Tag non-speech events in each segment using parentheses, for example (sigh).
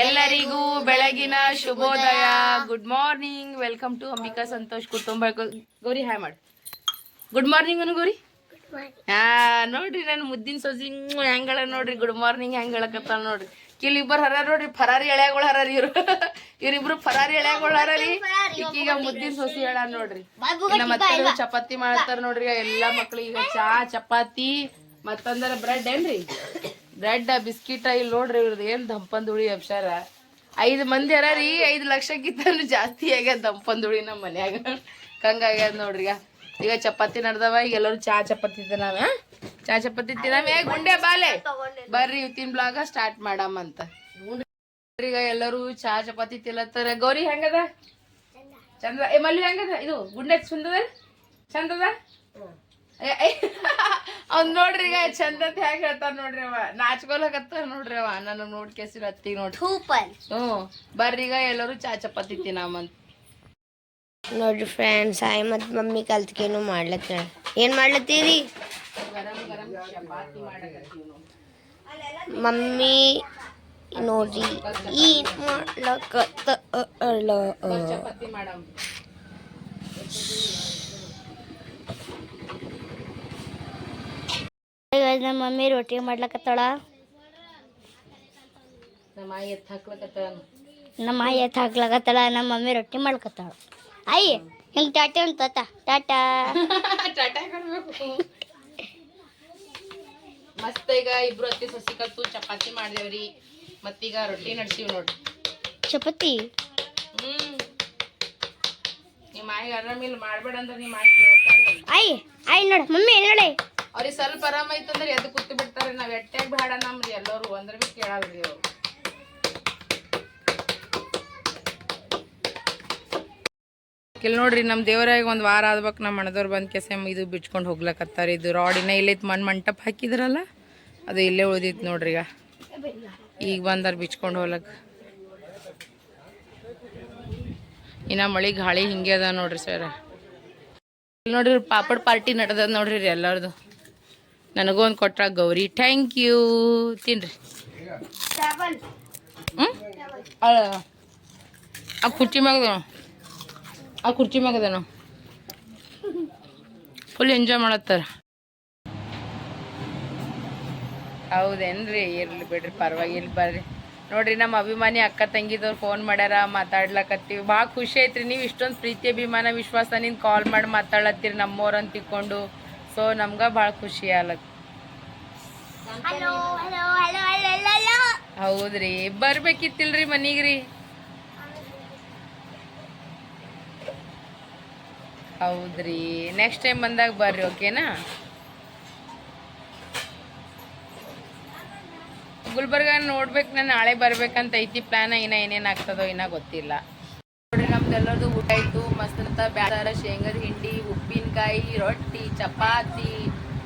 ಎಲ್ಲರಿಗೂ ಬೆಳಗಿನ ಶುಭೋದಯ. Good morning welcome to Ambika Santosh ಕುಟುಂಬ. ಗೌರಿ ಹಾಯ್ ಮಾಡು. ಗುಡ್ ಮಾರ್ನಿಂಗ್ ಅನು ಗೌರಿ? ಹಾ, ನೋಡ್ರಿ ನಾನು ಮುದ್ದಿನ ಸೊಸಿ ಹೆಂಗಳ ನೋಡ್ರಿ. ಗುಡ್ ಮಾರ್ನಿಂಗ್ ಹೆಂಗ್ ಹೇಳಕತ್ತ ನೋಡ್ರಿ ಕಿಲಿಬ್ಬರು ಹರ ನೋಡ್ರಿ. ಫರಾರಿ ಎಳೆಗಳು ಹರಾರಿ ಇವ್ರು. ಇವರಿಬ್ರು ಫರಾರಿ ಎಳೆಗಳು ಹರಾರಿ. ಈಗ ಮುದ್ದಿನ ಸೊಸಿ ಹೇಳ ನೋಡ್ರಿ. ನಮ್ಮ ಮತ್ತೆ ಚಪಾತಿ ಮಾಡ್ತಾರ ನೋಡ್ರಿ. ಎಲ್ಲಾ ಮಕ್ಳಿಗೆ ಚಾ, ಚಪಾತಿ, ಮತ್ತಂದ್ರ ಬ್ರೆಡ್ ಏನ್ರಿ? ಬ್ರೆಡ್ ಬಿಸ್ಕಿಟ್ ಇಲ್ಲಿ ನೋಡ್ರಿ ಇವ್ರದ್ದು ಏನ್ ದಂಪಂದುಳಿ ಅಪ್ಸಾರ ಐದು ಮಂದಿ ಅರ ರೀ ಐದ್ ಲಕ್ಷಕ್ಕಿಂತ ಜಾಸ್ತಿ ಆಗ್ಯದ ದಂಪಂದುಳಿ ನಮ್ಮ ಮನ್ಯಾಗ. ಕಂಗಾಗ್ಯದ ನೋಡ್ರಿ ಈಗ. ಈಗ ಚಪಾತಿ ನಡ್ದವ, ಈಗ ಎಲ್ಲರೂ ಚಾ ಚಪಾತಿ ತಿನ್ನಾವ ಚಾ ಚಪಾತಿ ತಿನ್ನಾವ. ಗುಂಡೆ ಬಾಲೆ. ಬರ್ರಿ ಇವತ್ತಿನ ಬ್ಲಾಗ ಸ್ಟಾರ್ಟ್ ಮಾಡಮ್ಮಂತ ಈಗ ಎಲ್ಲರೂ ಚಾ ಚಪಾತಿ ತಿಲ್ಲತ್ತಾರ ಗೌರಿ ಹೆಂಗದ? ಚಂದ. ಏ, ಮಲ್ಲಿ ಹೆಂಗದ? ಇದು ಗುಂಡೆ ಚಂದದ? ಚಂದದ? ಅವ್ನ್ ನೋಡ್ರಿ ಈಗ ಚಂದತ್ ಹೆಂಗ್ ಹೇಳ್ತಾರ ನೋಡ್ರಿ ಅವ. ನಾಚ್ಕೊಲಕತ್ತಾರ ನೋಡ್ರಿ ಅವ. ನನ್ನ ನೋಡ್ ಕೇಸಿರ ಹತ್ತಿ ನೋಡ್ರಿ. ಹ್ಞೂ ಬರ್ರಿ ಈಗ ಎಲ್ಲರೂ ಚಾ ಚಪಾತಿ ತಿನ್ನಮಂತ ನೋಡ್ರಿ ಫ್ರೆಂಡ್ಸ್ ಆಯ್ ಮತ್ತು ಮಮ್ಮಿ ಕಲ್ತ್ಕೇನು ಮಾಡ್ಲತ್ತ ಏನು ಮಾಡ್ಲತ್ತೀರಿ? ಮಮ್ಮಿ ನೋಡ್ರಿ ಈ ಮಾಡ್ಲಕತ್ತ ಅಲ್ಲ ಚಪಾತಿ ಮಾಡಮ್. ನಮ್ಮ ಮಮ್ಮಿ ರೊಟ್ಟಿ ಮಾಡ್ಲಕತ್ತಾಳ. ನಮ್ಮ ಆಯಿ ಎತ್ತ ಹಾಕ್ಲಕತ್ತಾಳ. ನಮ್ಮ ಆಯಿ ಎತ್ತು ಹಾಕ್ಲಕತ್ತಾಳ ನಮ್ಮ ಮಮ್ಮಿ ರೊಟ್ಟಿ ಮಾಡ್ಲಕತ್ತಾಳ. ಅಯ್ಯ ಹಿಂಗೆ ಟಾಟೆ ಅಂತ ಟಾಟಾ. (laughs) ಟಾಟಾ ಕೊಡ್ಬೇಕು. ಮಸ್ತ್ ಈಗ ಇಬ್ರು ಅತ್ತಿ ಸಸಿ ಕಲ್ತು ಚಪಾತಿ ಮಾಡ್ದೇವ್ರಿ. ಮತ್ತೀಗ ರೊಟ್ಟಿ ನಡ್ಸೀವಿ ನೋಡ್ರಿ. ಚಪಾತಿ? ಹ್ಮ್. ನಿಮ್ಮ ಆಯಿಗೆ ಆರಾಮಿಲ್ಲ ಮಾಡ್ಬೇಡ ಅಂದ್ರೆ ನಿಮ್ಮ ಮಾಡ್ತೀವಿ ಆಯ್ ಅಯ್ಯ ನೋಡು ಮಮ್ಮಿ ನೋಡಿ ಅವ್ರಿಗೆ ಸ್ವಲ್ಪ ಆರಾಮ ಐತಂದ್ರೆ ಎದ್ದು ಕೂತು ಬಿಡ್ತಾರೆ. ನಾವ್ ಎಟ್ಟಾಗ ಬೇಡ ನಮ್ರಿ, ಎಲ್ಲರೂ ಅಂದ್ರೆ ಬಿ ಕೇಳಲ್ರಿ ಅವ್ರು. ಇಲ್ಲಿ ನೋಡ್ರಿ ನಮ್ಮ ದೇವರಾಗ ಒಂದು ವಾರ ಆದ್ಬೇಕು ನಮ್ಮ ಮಣದವ್ರು ಬಂದು ಕೆಸೆ ಇದು ಬಿಚ್ಕೊಂಡು ಹೋಗ್ಲಕತ್ತಾರ. ಇದು ರಾಡಿನ ಇಲ್ಲೈತೆ ಮಣ್ಣು ಮಂಟಪ ಹಾಕಿದ್ರಲ್ಲ, ಅದು ಇಲ್ಲೇ ಉಳಿದಿತ್ತು ನೋಡ್ರಿ ಈಗ. ಈಗ ಬಂದಾರ ಬಿಚ್ಕೊಂಡು ಹೋಗ್ಲಕ್ಕ ಇನ್ನು ಮಳೆ ಗಾಳಿ ಹಿಂಗೆ ಅದ ನೋಡ್ರಿ ಸರ್. ಇಲ್ಲಿ ನೋಡ್ರಿ, ಪಾಪಡ್ ಪಾರ್ಟಿ ನಡೆದ ನೋಡ್ರಿ ಎಲ್ಲರದು. ನನಗೂ ಒಂದು ಕೊಟ್ರ ಗೌರಿ. ಥ್ಯಾಂಕ್ ಯು ತಿನ್ರಿ. ಹ್ಞೂ ಆ ಕುರ್ಚಿ ಮ್ಯಾಗದ ಆ ಕುರ್ಚಿ ಮ್ಯಾಗದನು ಫುಲ್ ಎಂಜಾಯ್ ಮಾಡತ್ತಾರ. ಹೌದೇನ್ರಿ? ಇರ್ಲಿ ಬಿಡ್ರಿ ಪರವಾಗಿಲ್ಲ ಬರ್ರಿ. ನೋಡ್ರಿ ನಮ್ಮ ಅಭಿಮಾನಿ ಅಕ್ಕ ತಂಗಿದವ್ರು ಫೋನ್ ಮಾಡ್ಯಾರ ಮಾತಾಡ್ಲಕತ್ತೀವಿ. ಭಾಳ ಖುಷಿ ಐತ್ರಿ. ನೀವು ಇಷ್ಟೊಂದು ಪ್ರೀತಿ ಅಭಿಮಾನ ವಿಶ್ವಾಸನಿಂದ ಕಾಲ್ ಮಾಡಿ ಮಾತಾಡ್ಲತ್ತೀರಿ ನಮ್ಮವ್ರು ಅಂತ ತಿಕ್ಕೊಂಡು ಸೊ ನಮ್ಗ ಬಹಳ ಖುಷಿ ಆಲತ್. ಹೌದ್ರಿ. ಬರ್ಬೇಕಿತ್ತಿಲ್ರಿ ಮನಿಗ್ರಿ. ಹೌದ್ರಿ. ನೆಕ್ಸ್ಟ್ ಟೈಮ್ ಬಂದಾಗ ಬರ್ರಿ ಓಕೆನಾ ಗುಲ್ಬರ್ಗ ನೋಡ್ಬೇಕು ನಾನು ನಾಳೆ ಬರ್ಬೇಕಂತ ಐತಿ ಪ್ಲಾನ್ ಇನ್ನ ಏನೇನ್ ಆಗ್ತದೋ ಇನ್ನ ಗೊತ್ತಿಲ್ಲ. ನೋಡ್ರಿ ನಮ್ದೆಲ್ಲರದು ಊಟ ಆಯ್ತು. ಮಸ್ತ್ ಅಂತ ಬ್ಯಾಸಾರ ಶೇಂಗದ ಹಿಂಡಿ ಉಪ್ಪಿನಕಾಯಿ ರೊಟ್ಟಿ ಚಪಾತಿ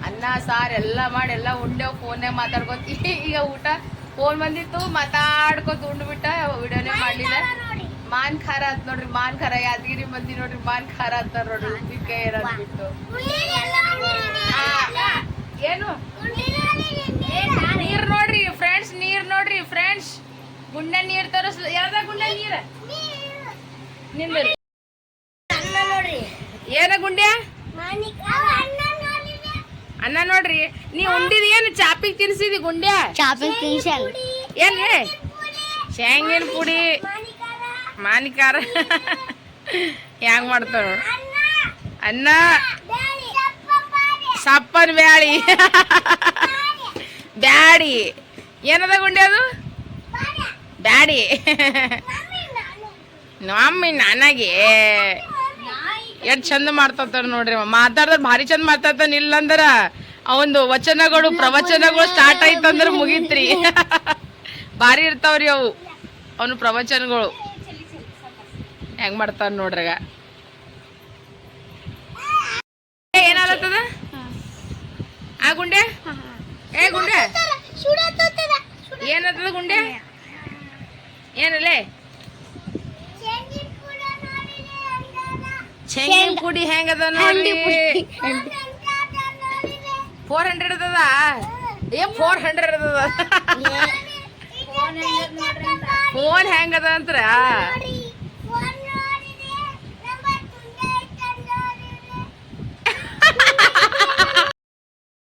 ಅನ್ನ ಸಾರು ಎಲ್ಲ ಮಾಡಿ ಎಲ್ಲ ಉಂಡೆ ಫೋನ್ಯಾಗ ಮಾತಾಡ್ಕೊತಿ (laughs) ಈಗ ಊಟ ಫೋನ್ ಬಂದಿತ್ತು ಮಾತಾಡ್ಕೊತ ಉಂಡ್ಬಿಟ್ಟ ವಿಡಿಯೋನೇ ಮಾಡಿದ ಮಾನ್ ಖಾರ ಅಂತ ನೋಡ್ರಿ ಮಾನ್ ಖಾರ ಯಾದಗಿರಿ ಮಂದಿ ನೋಡ್ರಿ ಮಾನ್ ಖಾರ ಅಂತ ನೋಡ್ರಿ ಉಪ್ಪಿನಕಾಯಿ ಅಂದ್ಬಿಟ್ಟು ಬಿಟ್ಟು. ಏನು? ನೀರ್ ನೋಡ್ರಿ ಫ್ರೆಂಡ್ಸ್ ನೀರ್ ನೋಡ್ರಿ ಫ್ರೆಂಡ್ಸ್ ಗುಂಡೆ ನೀರ್ ತರಸ್ ಯಾರ ಗುಂಡೆ ನೀರ? ನಿಂದ್ರಿ. ಏನ ಗುಂಡ್ಯ? ಅನ್ನ ನೋಡ್ರಿ ನೀ ಉಂಡಿದ ಏನು? ಚಾಪಿಗೆ ತಿನ್ಸಿದಿ ಗುಂಡ್ಯ? ತಿನ್ಸಲ್ ಏನ್? ಶೇಂಗಿನ ಪುಡಿ. ಮಾನಿಕಾರ. ಹೆಂಗ್ ಮಾಡ್ತಾರ? ಅನ್ನ ಸಪ್ಪನ್ ಬ್ಯಾಳಿ. ಬ್ಯಾಡಿ. ಏನದ ಗುಂಡಿ ಅದು? ಬ್ಯಾಡಿ. ನಮ್ಮಿ ನನಗೆ. ಎಷ್ಟು ಚಂದ ಮಾಡ್ತಾರ ನೋಡ್ರಿ ಮಾತಾಡ್ದ ಮಾತಾಡ್ದ್ರ ಭಾರಿ ಚಂದ ಮಾತಾಡ್ತಾನ ಇಲ್ಲಂದ್ರ. ಅವಂದು ವಚನಗಳು ಪ್ರವಚನಗಳು ಸ್ಟಾರ್ಟ್ ಆಯ್ತು ಅಂದ್ರೆ ಮುಗೀತ್ರಿ. (laughs) ಭಾರಿ ಇರ್ತಾವ್ರಿ ಅವು. ಅವನು ಪ್ರವಚನಗಳು. ಹೆಂಗ್ ಮಾಡ್ತಾನ ನೋಡ್ರಾಗ ಏನಾಗತ್ತದ? ಆ ಗುಂಡೆ ಏ ಗುಂಡೆ ಏನತ್ತದ ಗುಂಡೆ ಏನಲ್ಲೇ? ಚೆಂಗಿನ ಪುಡಿ ಹೆಂಗದ ನೋಡಿ ಫೋರ್ ಹಂಡ್ರೆಡ್ ಅದ ಏ ಫೋರ್ ಹಂಡ್ರೆಡ್ ಅದ ಹೆಂಗದ ಅಂತ್ರ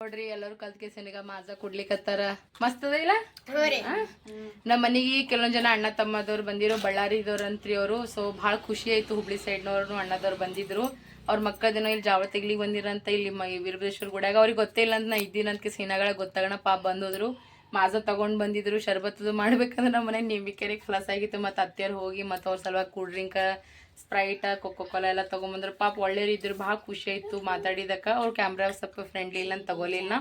ನೋಡ್ರಿ ಎಲ್ಲರೂ ಕಲ್ತ್ಕೆ ಸೆನೆಗ ಮಾಜಾ ಕುಡ್ಲಿಕತ್ತಾರ. ಮಸ್ತ್ ಅದ ಇಲ್ಲ? ನಮ್ಮ ಮನೆಗೆ ಕೆಲವೊಂದ್ ಜನ ಅಣ್ಣ ತಮ್ಮದವ್ರು ಬಂದಿರೋ ಬಳ್ಳಾರಿದವ್ರು ಅಂತ್ರಿ ಅವರು. ಸೊ ಭಾಳ ಖುಷಿ ಆಯ್ತು ಹುಬ್ಳಿ ಸೈಡ್ನವ್ರು ಅಣ್ಣದವ್ರು ಬಂದಿದ್ರು. ಅವ್ರ ದಿನ ಇಲ್ಲಿ ಜಾವಳ ತೆಗ್ಲಿಗೆ ಬಂದಿರಂತ ಇಲ್ಲಿ ವೀರಭದ್ರೇಶ್ವರ ಗುಡ್ಯಾಗ. ಅವ್ರಿಗೆ ಗೊತ್ತೇ ಇಲ್ಲ ಅಂತ ನಾ ಇದ್ದೀನಂತ ಸೀನಾಗಳ ಗೊತ್ತಾಗೋಣ, ಪಾಪ ಬಂದೋದ್ರು. ಮಾಜ ತಗೊಂಡ್ ಬಂದಿದ್ರು, ಶರ್ಬತ್ತದು ಮಾಡ್ಬೇಕಂದ್ರೆ ನಮ್ಮ ಮನೆ ನಿಂಬಿಕೆರೆ ಕ್ಲಾಸ್ ಆಗಿತ್ತು. ಮತ್ತೆ ಅತ್ತೆಯವ್ರು ಹೋಗಿ, ಮತ್ತು ಅವ್ರ ಸಲುವಾಗಿ cool drink Sprite Coca Cola ಎಲ್ಲ ತಗೊಂಬಂದ್ರು. ಪಾಪ ಒಳ್ಳೆಯವ್ರು ಇದ್ರು, ಭಾಳ ಖುಷಿ ಆಯಿತು ಮಾತಾಡಿದಕ್ಕೆ. ಅವ್ರ ಕ್ಯಾಮ್ರಾ ಸ್ವಲ್ಪ ಫ್ರೆಂಡ್ಲಿ ಇಲ್ಲ ಅಂತ ತಗೋಲಿಲ್ಲ.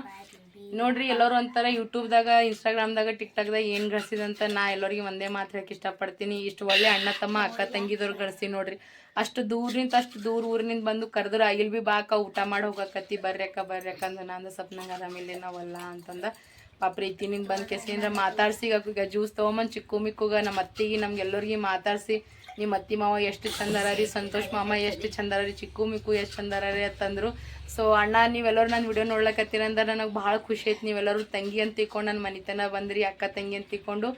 ನೋಡ್ರಿ, ಎಲ್ಲರೂ ಒಂಥರ ಯೂಟ್ಯೂಬ್ದಾಗ ಇನ್ಸ್ಟಾಗ್ರಾಮ್ದಾಗ ಟಿಕ್ಟಾಕ್ದಾಗ ಏನು ಗಳಿಸಿದಂತ ನಾ ಎಲ್ಲರಿಗೆ ಒಂದೇ ಮಾತು ಹೇಳಕ್ಕೆ ಇಷ್ಟಪಡ್ತೀನಿ. ಇಷ್ಟು ಒಳ್ಳೆ ಅಣ್ಣ ತಮ್ಮ, ಅಕ್ಕ ತಂಗಿದವ್ರು ಗಳಿಸಿ ನೋಡ್ರಿ. ಅಷ್ಟು ದೂರ್ನಿಂದ, ಅಷ್ಟು ದೂರ ಊರಿನಿಂದ ಬಂದು ಕರೆದ್ರೆ ಆಗಿಲ್ ಬಿ ಬಾಕ ಊಟ ಮಾಡಿ ಹೋಗಕತ್ತಿ ಬರ್ರಕ್ಕ ಬರ್ರಕ್ಕ ಅಂದ ನಂದು ಸ್ವಲ್ಪ ನಂಗೆ ಆರಾಮಿಲ್ಲ ನಾವಲ್ಲ ಅಂತಂದ. ಪಾಪ ಪ್ರೀತಿನಿಂದ ಬಂದು ಕೆಸಿಂದ್ರ ಮಾತಾಡ್ಸಿ, ಈಗ ಜ್ಯೂಸ್ ತೊಗೊಂಬಂದು ಚಿಕ್ಕು ಮಿಕ್ಕುಗ ನಮ್ಮ ಅತ್ತಿಗೆ ನಮ್ಗೆಲ್ಲರಿಗೆ ಮಾತಾಡ್ಸಿ, ನಿಮ್ಮ ಅತ್ತಿ ಮಾವ ಎಷ್ಟು ಚಂದರ ರೀ ಸಂತೋಷ್ ಮಾಮ ಎಷ್ಟು ಚಂದರ ರೀ ಚಿಕ್ಕು ಮಿಕ್ಕು ಎಷ್ಟು ಚಂದರ ರೀ ಅಂತಂದ್ರು. ಸೊ ಅಣ್ಣ, ನೀವೆಲ್ಲರೂ ನನ್ನ ವಿಡಿಯೋ ನೋಡ್ಲಕತ್ತೀರ ಅಂದ್ರೆ ನನಗೆ ಭಾಳ ಖುಷಿ ಆಯ್ತು. ನೀವೆಲ್ಲರೂ ತಂಗಿ ಅಂತ ತಿಕ್ಕೊಂಡು ನನ್ನ ಮನೆತನ ಬಂದ್ರಿ, ಅಕ್ಕ ತಂಗಿ ಅಂತ ತಿಕ್ಕೊಂಡು